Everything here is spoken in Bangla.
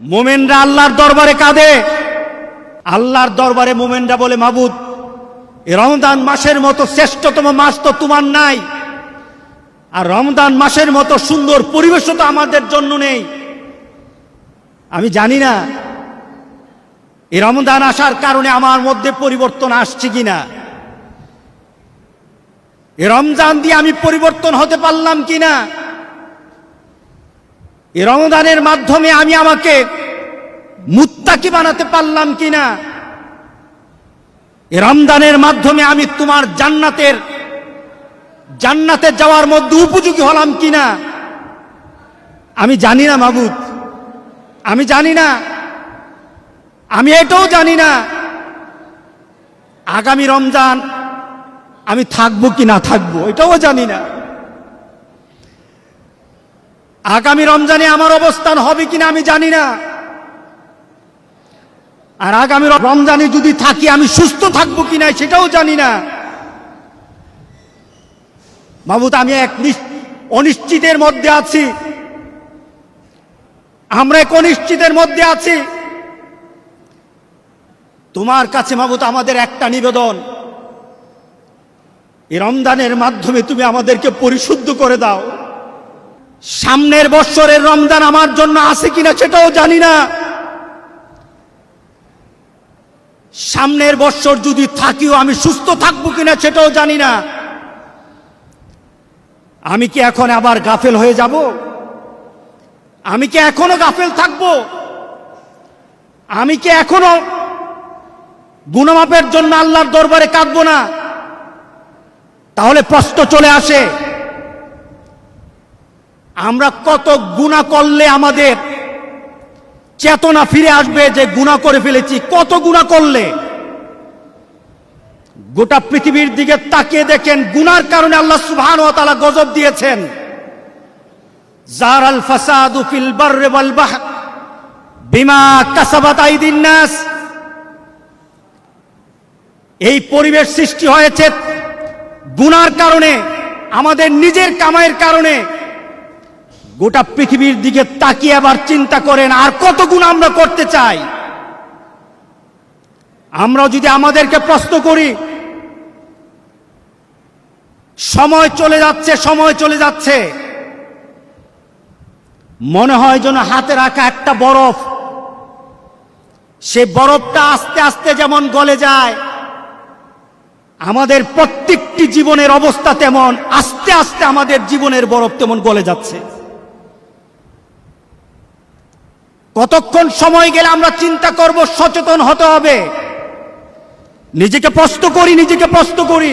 মোমেনরা আল্লাহর দরবারে কাঁদে। আল্লাহর দরবারে মোমেনরা বলে, মাবুদ, এ রমজান মাসের মতো শ্রেষ্ঠতম মাস তো তোমার নাই। আর রমজান মাসের মতো সুন্দর পরিবেশও তো আমাদের জন্য নেই। আমি জানি না এই রমজান আসার কারণে আমার মধ্যে পরিবর্তন আসছে কিনা। এ রমজান দিয়ে আমি পরিবর্তন হতে পারলাম কিনা? এ রমজানের মাধ্যমে আমি আমাকে মুত্তাকি বানাতে পারলাম কিনা? এ রমজানের মাধ্যমে আমি তোমার জান্নাতের, জান্নাতে যাওয়ার মধ্যে উপযোগী হলাম কিনা? আমি জানি না মাবুদ। আমি জানি না। আমি এটাও জানি না। আগামী রমজান আমি থাকব কি না থাকব, এটাও জানি না। আগামী রমজানে আমার অবস্থান হবে কিনা আমি জানি না। আর আগামী রমজানে যদি থাকি, আমি সুস্থ থাকব কিনা সেটাও জানি না। মাবুদ আমি এক অনিশ্চিতের মধ্যে আছি। আমরা এক অনিশ্চিতের মধ্যে আছি। তোমার কাছে মাবুদ আমাদের একটা নিবেদন। এই রমজানের মাধ্যমে তুমি আমাদেরকে পরিশুদ্ধ করে দাও। সামনের বৎসরের রমজান আমার জন্য আছে কিনা সেটাও জানি না। সামনের বৎসর যদি থাকিও আমি সুস্থ থাকব কিনা সেটাও জানি না। আমি কি এখন আবার গাফেল হয়ে যাব? আমি কি এখনও গাফেল থাকব? আমি কি এখনও গুণমাপের জন্য আল্লাহর দরবারে কাঁদবো না? তাহলে প্রশ্ন চলে আসে আমরা কত গুণা করলে আমাদের চেতনা ফিরে আসবে যে গুণা করে ফেলেছি? কত গুণা করলে? গোটা পৃথিবীর দিকে তাকিয়ে দেখেন, গুনার কারণে আল্লাহ সুবহান ও তাআলা গজব দিয়েছেন। জারাল ফাসাদু ফিল বাররি ওয়াল বাহর, বিমা কাসাবাত আইদিন নাস। এই পরিবেশ সৃষ্টি হয়েছে গুনার কারণে, আমাদের নিজের কামাইয়ের কারণে গোটা পৃথিবীর দিকে তাকিয়ে আবার চিন্তা করেন, আর কত গুণ আমরা করতে চাই? আমরা যদি আমাদেরকে প্রশ্ন করি, সময় চলে যাচ্ছে, সময় চলে যাচ্ছে। মনে হয় যেন হাতে রাখা একটা বরফ। সে বরফটা আস্তে আস্তে যেমন গলে যায়, আমাদের প্রত্যেকটি জীবনের অবস্থা তেমন, আস্তে আস্তে আমাদের জীবনের বরফ তেমন গলে যাচ্ছে। কতক্ষণ সময় গেলে আমরা চিন্তা করব, সচেতন হতে হবে? নিজেকে প্রশ্ন করি, নিজেকে প্রশ্ন করি।